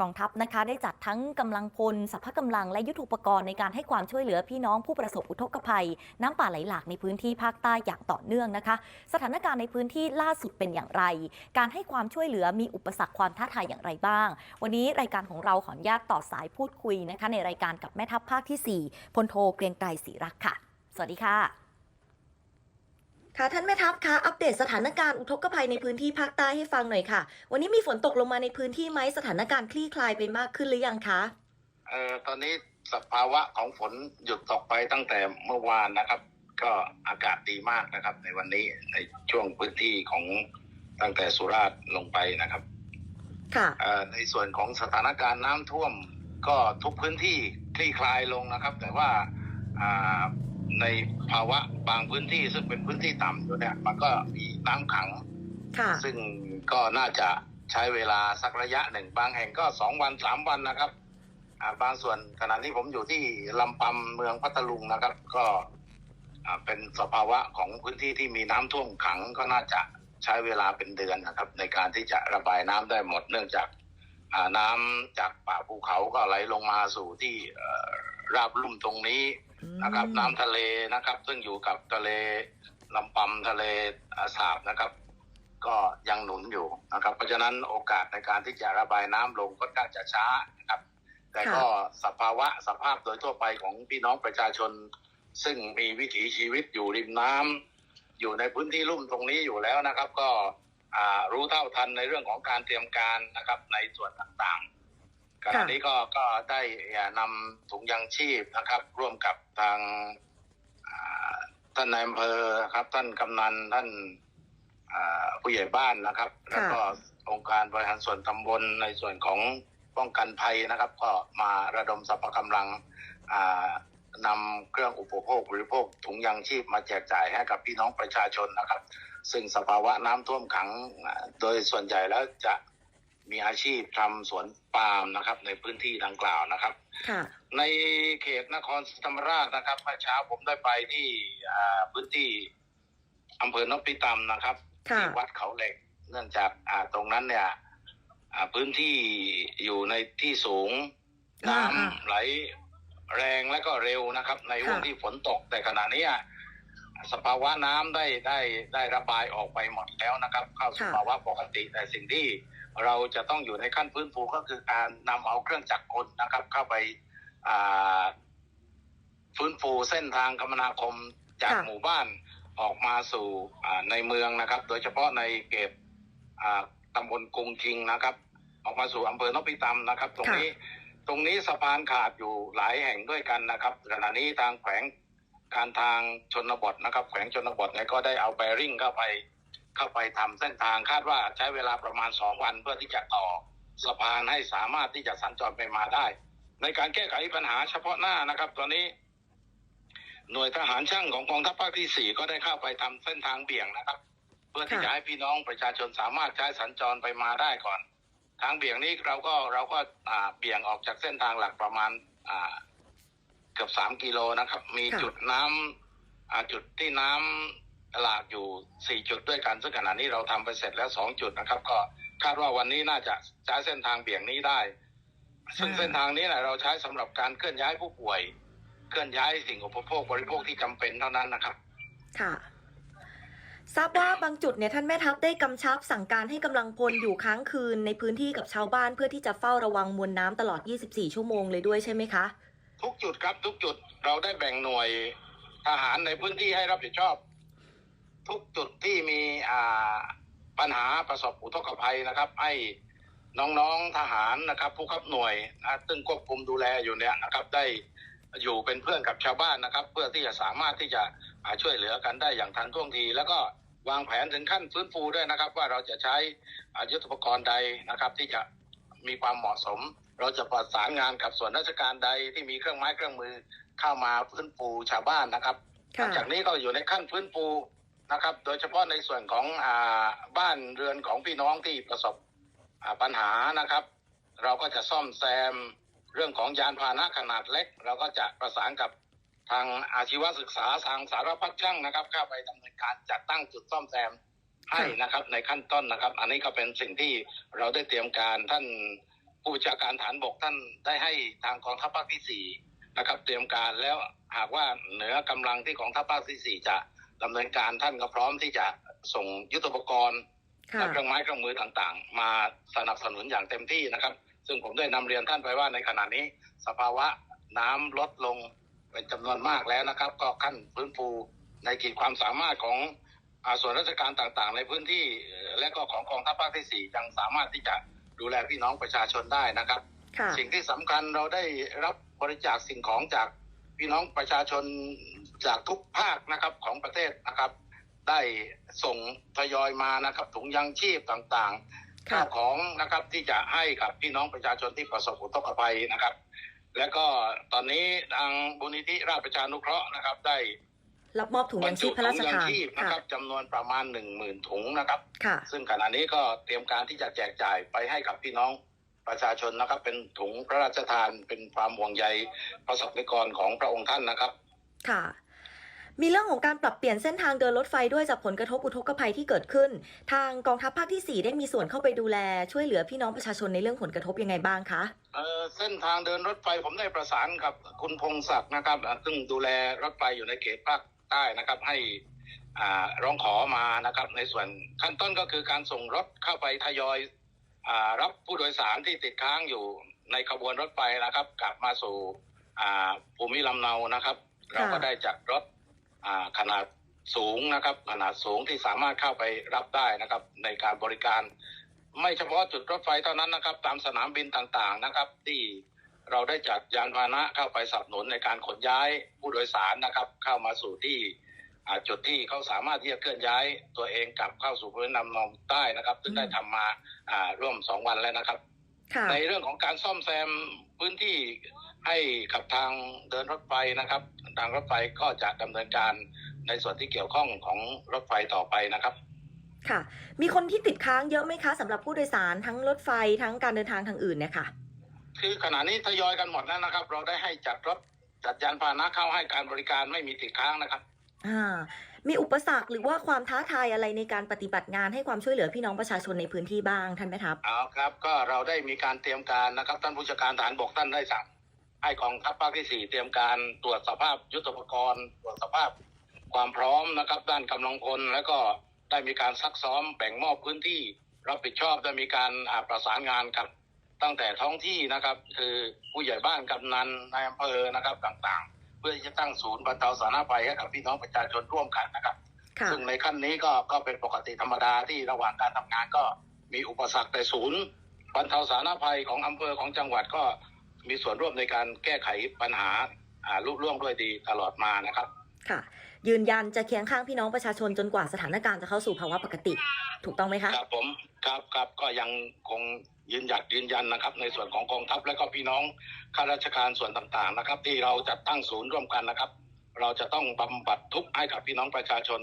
กองทัพนะคะได้จัดทั้งกำลังพลสัพพะกำลังและยุทโธปกรณ์ในการให้ความช่วยเหลือพี่น้องผู้ประสบอุทกภัย น้ำป่าไหลหลากในพื้นที่ภาคใต้อย่างต่อเนื่องนะคะ สถานการณ์ในพื้นที่ล่าสุดเป็นอย่างไร การให้ความช่วยเหลือมีอุปสรรคความท้าทายอย่างไรบ้าง วันนี้รายการของเราขออนุญาตต่อสายพูดคุยนะคะ ในรายการกับแม่ทัพภาคที่4พลโทเกรียงไกรศรีรักษ์ค่ะ สวัสดีค่ะ ค่ะท่านแม่ทัพคะอัปเดตสถานการณ์อุทกภัยในพื้นที่ภาคใต้ให้ฟังหน่อยค่ะ วันนี้มีฝนตกลงมาในพื้นที่ไหมสถานการณ์คลี่คลายไปมากขึ้นหรือยังคะเอ่อตอนนี้สภาวะของฝนหยุดตกไปตั้งแต่เมื่อวานนะครับ ก็อากาศดีมากนะครับ ในวันนี้ในช่วงพื้นที่ของตั้งแต่สุราษฎร์ลงไปนะครับ ค่ะเอ่อในส่วนของสถานการณ์น้ำท่วม ก็ทุกพื้นที่คลี่คลายลงนะครับ แต่ว่าอ่า ในภาวะบางพื้นที่ซึ่งเป็นพื้นที่ต่ำอยู่เนี่ย มันก็มีน้ำขังค่ะซึ่งก็น่าจะใช้เวลาสักระยะหนึ่ง บางแห่งก็สองวันสามวันนะครับอ่าบางส่วนขณะที่ผมอยู่ที่ลำปำเมืองพัทลุงนะครับ ก็อ่าเป็นสภาวะของพื้นที่ที่มีน้ำท่วมขังก็น่าจะใช้เวลาเป็นเดือนนะครับ ในการที่จะระบายน้ำได้หมด เนื่องจากอ่าน้ำจากป่าภูเขาก็ไหลลงมาสู่ที่เอ่อราบลุ่มตรงนี้ นะครับ น้ำทะเลนะครับ ซึ่งอยู่กับทะเลลำปำทะเลอาสาบนะครับ ก็ยังหนุนอยู่นะครับ เพราะฉะนั้นโอกาสในการที่จะระบายน้ำลงก็น่าจะช้านะครับ แต่ก็สภาวะสภาพโดยทั่วไปของพี่น้องประชาชน ซึ่งมีวิถีชีวิตอยู่ริมน้ำอยู่ในพื้นที่ลุ่มตรงนี้อยู่แล้วนะครับ ก็อ่ารู้เท่าทันในเรื่องของการเตรียมการนะครับในส่วนต่างๆ ขณะนี้ก็ก็ได้นำถุงยังชีพนะครับ ร่วมกับทางอ่าท่านนายอำเภอครับ ท่านกำนันท่านอ่าผู้ใหญ่บ้านนะครับ แล้วก็องค์การบริหารส่วนตำบลในส่วนของป้องกันภัยนะครับ ก็มาระดมสรรพกำลังอ่านำเครื่องอุปโภคบริโภคถุงยังชีพมาแจกจ่ายให้กับพี่น้องประชาชนนะครับ ซึ่งสภาวะน้ำท่วมขังอ่าโดยส่วนใหญ่แล้วจะ มีอาชีพทำสวนปาล์มนะครับ ในพื้นที่ดังกล่าวนะครับ ค่ะ ในเขตนครศรีธรรมราชนะครับเมื่อเช้าผมได้ไปที่อ่าพื้นที่อำเภอนพิตำนะครับค่ะ ที่วัดเขาเหล็ก เนื่องจากอ่าตรงนั้นเนี่ยอ่าพื้นที่อยู่ในที่สูงอ่าน้ำอ่าไหลแรงและก็เร็วนะครับ ในห่วงค่ะ ที่ฝนตกแต่ขณะนี้อะสภาวะน้ำได้ได้ได้ระบายออกไปหมดแล้วนะครับ เข้าสู่ภาวะปกติแต่สิ่งที่ เราจะต้องอยู่ในขั้นพื้นฟูก็คือการนำเอาเครื่องจักรกลนะครับ เข้าไปอ่าฟื้นฟูเส้นทางคมนาคมจากค่ะหมู่บ้านออกมาสู่อ่าในเมืองนะครับ โดยเฉพาะในเขตอ่าตำบลกรุงชิงนะครับ ออกมาสู่อำเภอนพิตำนะครับ ตรงนี้ตรงนี้สะพานขาดอยู่หลายแห่งด้วยกันนะครับขณะนี้ทางแขวงการทางชนบทนะครับ แขวงชนบทเนี่ยก็ได้เอาแบริ่งเข้าไป เข้าไปทำเส้นทางคาดว่าใช้เวลาประมาณสองวันเพื่อที่จะต่อสะพานให้สามารถที่จะสัญจรไปมาได้ ในการแก้ไขปัญหาเฉพาะหน้านะครับ ตอนนี้ หน่วยทหารช่างของกองทัพภาคที่สี่ก็ได้เข้าไปทำเส้นทางเบี่ยงนะครับ เพื่อที่จะให้พี่น้องประชาชนสามารถใช้สัญจรไปมาได้ก่อน ทางเบี่ยงนี้เราก็เราก็เบี่ยงออกจากเส้นทางหลักประมาณอ่าเกือบสามกิโลนะครับ มีจุดน้ำอ่าจุดที่น้ำ หลากอยู่สี่จุดด้วยกัน ซึ่งขณะนี้เราทำไปเสร็จแล้วสองจุดนะครับ ก็คาดว่าวันนี้น่าจะใช้เส้นทางเบี่ยงนี้ได้ ซึ่งเส้นทางนี้นะเราใช้สำหรับการเคลื่อนย้ายผู้ป่วย เคลื่อนย้ายสิ่งอุปโภคบริโภคที่จำเป็นเท่านั้นนะครับ ค่ะทราบว่าบางจุดเนี่ยท่านแม่ทัพได้กำชับสั่งการให้กำลังพลอยู่ค้างคืนในพื้นที่กับชาวบ้านเพื่อที่จะเฝ้าระวังมวลน้ำตลอด 24 ชั่วโมงเลยด้วยใช่ไหมคะ ทุกจุดครับทุกจุดเราได้แบ่งหน่วยทหารในพื้นที่ให้รับผิดชอบ ทุกจุดที่มีอ่าปัญหาประสบอุทกภัยนะครับให้น้องๆทหารนะครับ ผู้ขับหน่วยนะซึ่งควบคุมดูแลอยู่เนี่ยนะครับ ได้อยู่เป็นเพื่อนกับชาวบ้านนะครับ เพื่อที่จะสามารถที่จะอ่าช่วยเหลือกันได้อย่างทันท่วงที แล้วก็วางแผนถึงขั้นฟื้นฟูด้วยนะครับ ว่าเราจะใช้อ่ายุทธปกรณ์ใดนะครับ ที่จะมีความเหมาะสม เราจะประสานงานกับส่วนราชการใดที่มีเครื่องไม้เครื่องมือเข้ามาฟื้นฟูชาวบ้านนะครับหลังจากนี้ก็อยู่ในขั้นฟื้นฟู นะครับ โดยเฉพาะในส่วนของอบ้านเรือนของพี่น้องที่ประสบปัญหานะครับ เราก็จะซ่อมแซมเรื่องของยานพาหนะขนาดเล็ก เราก็จะประสานกับทางอาชีวศึกษาทางสารพัดช่างนะครับเข้าไปดำเนินการจัดตั้งจุดซ่อมแซมให้นะครับในขั้นต้นนะครับ อันนี้ก็เป็นสิ่งที่เราได้เตรียมการท่านผู้บัญชาการฐานบกท่านได้ให้ทางกองทัพภาคที่สี่นะครับ เตรียมการแล้วหากว่าเหนือกำลังที่กองทัพภาคที่สี่จะ ดำเนินการท่านก็พร้อมที่จะส่งยุทโธปกรณ์ค่ะและเครื่องไม้เครื่องมือต่างๆ มาสนับสนุนอย่างเต็มที่นะครับ ซึ่งผมได้นำเรียนท่านไปว่าในขณะนี้ สภาวะน้ำลดลงเป็นจำนวนมากแล้วนะครับ ก็ขั้นฟื้นฟูในขีดความสามารถของอาส่วนราชการต่างๆ ในพื้นที่เอ่อและก็ของกองทัพภาคที่สี่ยังสามารถที่จะดูแลพี่น้องประชาชนได้นะครับค่ะสิ่งที่สำคัญเราได้รับบริจาคสิ่งของจากพี่น้องประชาชน จากทุกภาคนะครับของประเทศนะครับ ได้ส่งทยอยมานะครับถุงยังชีพต่างๆค่ะข้าวของนะครับที่จะให้กับพี่น้องประชาชนที่ประสบอุทกภัยนะครับ แล้วก็ตอนนี้ทางบุญนิธิราชประชานุเคราะห์นะครับ ได้รับมอบถุงบรยารงจุชีพพระราชถุงยัทานชีพนะค่ะครับจำนวนประมาณหนึ่งหมื่นถุงนะครับค่ะซึ่งขณะนี้ก็เตรียมการที่จะแจกจ่ายไปให้กับพี่น้องประชาชนนะครับ เป็นถุงพระราชทานเป็นความห่วงใยประสบนิกรของพระองค์ท่านนะครับ ค่ะ มีเรื่องของการปรับเปลี่ยนเส้นทางเดินรถไฟด้วยจากผลกระทบอุทกภัยที่เกิดขึ้น ทางกองทัพภาคที่ 4 ได้มีส่วนเข้าไปดูแล ช่วยเหลือพี่น้องประชาชนในเรื่องผลกระทบยังไงบ้างคะเออเส้นทางเดินรถไฟผมได้ประสานกับคุณพงศักดิ์นะครับ ซึ่งดูแลรถไฟอยู่ในเขตภาคใต้นะครับ ให้ร้องขอมานะครับ ในส่วนขั้นต้นก็คือการส่งรถเข้าไปทยอยอรับผู้โดยสารที่ติดค้างอยู่ในขบวนรถไฟนะครับ กลับมาสู่ภูมิลำเนานะครับ เราก็ได้จัดรถ ขนาดสูงนะครับขนาดสูงที่สามารถเข้าไปรับได้นะครับ ในการบริการ ไม่เฉพาะจุดรถไฟเท่านั้นนะครับ ตามสนามบินต่างๆนะครับ ที่เราได้จัดยานพาหนะเข้าไปสนับสนุนในการขนย้ายผู้โดยสารนะครับ เข้ามาสู่ที่อ่าจุดที่เขาสามารถที่จะเคลื่อนย้ายตัวเองกลับเข้าสู่พื้นนำนองใต้นะครับ ซึ่งได้ทำมาอ่าร่วมสองวันแล้วนะครับค่ะในเรื่องของการซ่อมแซมพื้นที่ ให้กับทางเดินรถไฟนะครับ ทางรถไฟก็จะดำเนินการในส่วนที่เกี่ยวข้องของรถไฟต่อไปนะครับ ค่ะ มีคนที่ติดค้างเยอะไหมคะสำหรับผู้โดยสารทั้งรถไฟทั้งการเดินทางทางอื่นเนี่ยค่ะ คือขณะนี้ทยอยกันหมดแล้วนะครับ เราได้ให้จัดรถจัดยานพาหนะเข้าให้การบริการไม่มีติดค้างนะครับอ่ามีอุปสรรคหรือว่าความท้าทายอะไรในการปฏิบัติงานให้ความช่วยเหลือพี่น้องประชาชนในพื้นที่บ้างท่านแม่ทัพเอาครับ ก็เราได้มีการเตรียมการนะครับท่านผู้จัดการฐานบกท่านได้สั่ง ให้กองทัพภาคที่สี่เตรียมการตรวจสภาพยุทธปกรณ์ ตรวจสภาพความพร้อมนะครับด้านกำลังพลแล้วก็ได้มีการซักซ้อมแบ่งมอบพื้นที่ รับผิดชอบได้มีการอ่าประสานงานกับตั้งแต่ท้องที่นะครับ คือผู้ใหญ่บ้านกำนันนายอำเภอนะครับต่างๆ เพื่อที่จะตั้งศูนย์บรรเทาสาธารณภัยให้กับพี่น้องประชาชนร่วมกันนะครับค่ะซึ่งในขั้นนี้ก็ก็เป็นปกติธรรมดาที่ระหว่างการทำงานก็มีอุปสรรคแต่ศูนย์บรรเทาสาธารณภัยของอำเภอของจังหวัดก็ มีส่วนร่วมในการแก้ไขปัญหาอ่าลุล่วงด้วยดีตลอดมานะครับ ค่ะ ยืนยันจะเคียงข้างพี่น้องประชาชนจนกว่าสถานการณ์จะเข้าสู่ภาวะปกติ ถูกต้องไหมคะครับผมครับครับก็ยังคงยืนหยัดยืนยันนะครับ ในส่วนของกองทัพและก็พี่น้องข้าราชการส่วนต่างๆนะครับ ที่เราจัดตั้งศูนย์ร่วมกันนะครับ เราจะต้องบำบัดทุกข์ให้กับพี่น้องประชาชน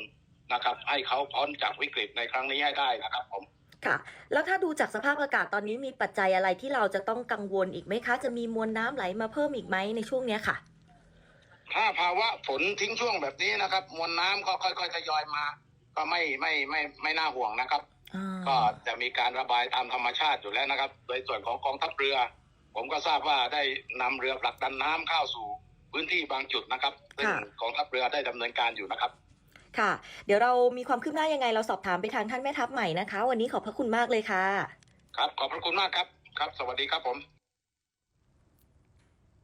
นะครับ ให้เขาพ้นจากวิกฤตในครั้งนี้ให้ได้นะครับผม ค่ะ แล้วถ้าดูจากสภาพอากาศตอนนี้มีปัจจัยอะไรที่เราจะต้องกังวลอีกไหมคะ จะมีมวลน้ำไหลมาเพิ่มอีกไหมในช่วงเนี้ยค่ะ ถ้าภาวะฝนทิ้งช่วงแบบนี้นะครับ มวลน้ำก็ค่อยๆทยอยมา ก็ไม่ไม่ไม่ไม่น่าห่วงนะครับอ่าก็จะมีการระบายตามธรรมชาติอยู่แล้วนะครับ โดยส่วนของกองทัพเรือ ผมก็ทราบว่าได้นำเรือผลักดันน้ำเข้าสู่พื้นที่บางจุดนะครับซึ่งกองทัพเรือได้ดำเนินการอยู่นะครับ ค่ะ เดี๋ยวเรามีความคืบหน้ายังไงเราสอบถามไปทางท่านแม่ทัพใหม่นะคะ วันนี้ขอบพระคุณมากเลยค่ะ ครับ ขอบพระคุณมากครับ ครับ สวัสดีครับผม